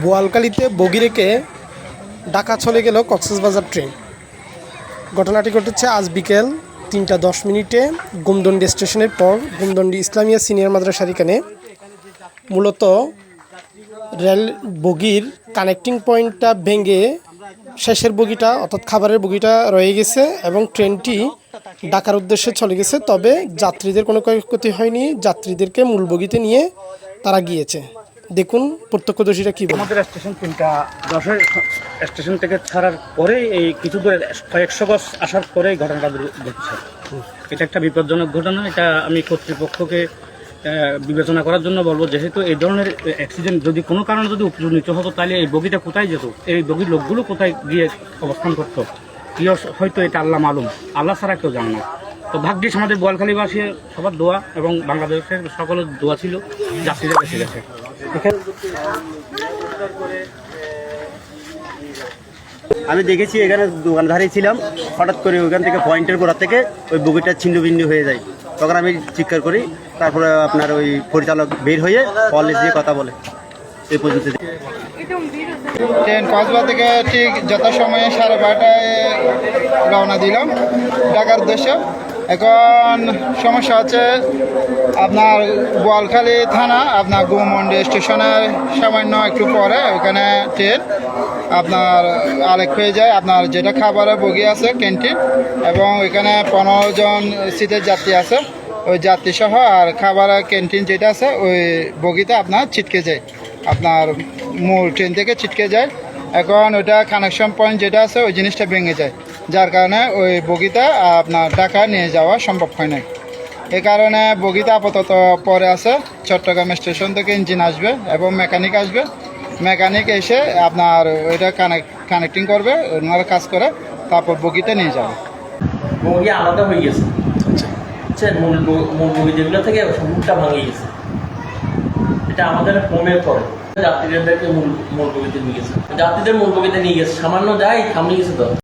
বোয়ালকালিতে বগি রেখে ঢাকা চলে গেল কক্সবাজার ট্রেন। ঘটনাটি ঘটেছে আজ বিকেল তিনটা দশ মিনিটে গুমদন্ডি স্টেশনের পর গুমদন্ডি ইসলামিয়া সিনিয়র মাদ্রাসার এখানে। মূলত রেল বগির কানেক্টিং পয়েন্টটা ভেঙে শেষের বগিটা অর্থাৎ খাবারের বগিটা রয়ে গেছে এবং ট্রেনটি ডাকার উদ্দেশ্যে চলে গেছে, তবে যাত্রীদের কোনো ক্ষয়ক্ষতি হয়নি। যাত্রীদেরকে মূল বগিতে নিয়ে তারা গিয়েছে। দেখুন প্রত্যক্ষদর্শীরা কী আমাদের স্টেশন তিনটা, দশের স্টেশন থেকে ছাড়ার পরে এই কিছু দূরে কয়েকশো গজ আসার পরে ঘটনাটা ঘটেছে। এটা একটা বিপজ্জনক ঘটনা, এটা আমি কর্তৃপক্ষকে বিবেচনা করার জন্য বলব, যেহেতু এই ধরনের অ্যাক্সিডেন্ট যদি কোনো কারণে যদি উপনীত হতো, তাহলে এই বগিটা কোথায় যেত? এই বগির লোকগুলো কোথায় গিয়ে অবস্থান করতো? কি হয়তো এটা আল্লাহ মালুম। আল্লাহ ছাড়া কেউ জানে না। তো ভাগ্যিস আমাদের বোয়ালখালীবাসী সবার দোয়া এবং বাংলাদেশের সকলের দোয়া ছিল যাত্রীরা বেঁচে গেছে। আমি দেখেছি এখানে দোকানধারে ছিলাম, হঠাৎ করে ওইখান থেকে পয়েন্টের গোড়া থেকে ওই বগিটা ছিন্ন ভিন্ন হয়ে যায়। তখন আমি চিৎকার করি, তারপরে আপনার ওই পরিচালক বের হয়ে কলেজ দিয়ে কথা বলে। এই পর্যন্ত ট্রেন কসবা থেকে ঠিক যথাসময়ে সাড়ে বারোটায় রওনা দিলাম, ঢাকার উদ্দেশ্যে। এখন সমস্যা হচ্ছে আপনার বোয়ালখালী থানা, আপনার গুমন্ডি স্টেশনের সামান্য একটু পরে ওখানে ট্রেন আপনার আরেক হয়ে যায়। আপনার যেটা খাবারের বগি আছে, ক্যান্টিন এবং এখানে পনেরো জন সিটের যাত্রী আছে। ওই যাত্রী সহ আর খাবারের ক্যান্টিন যেটা আছে, ওই বগিতে আপনার ছিটকে যায়। আপনার মূল ট্রেন থেকে ছিটকে যায়। এখন ওটা কানেকশন পয়েন্ট যেটা আছে ওই জিনিসটা ভেঙে যায়। যার কারণে ওই বগিটা আপনার টাকা নিয়ে যাওয়া সম্ভব হয় না এই কারণে বগিটা আপাতত পরে আছে। চট্টগ্রাম স্টেশন থেকে ইঞ্জিন আসবে এবং মেকানিক আসবে। মেকানিক এসে আপনার ওইটা কানেক্ট কানেক্টিং করবে ওনারা কাজ করে তারপর বগিটা নিয়ে যাবে। বগি আলাদা হয়ে গেছে। বুঝছেন মূল মূল বগি যেগুলো থেকে মুখটা ভাঙে গেছে। এটা আমাদের কমে পড়ে যাত্রীদেরকে মূল মূল বগিতে নিয়ে গেছে। যাত্রীদের মূল বগিতে নিয়ে গেছে। সামান্য যাই থামিয়ে গেছে তো।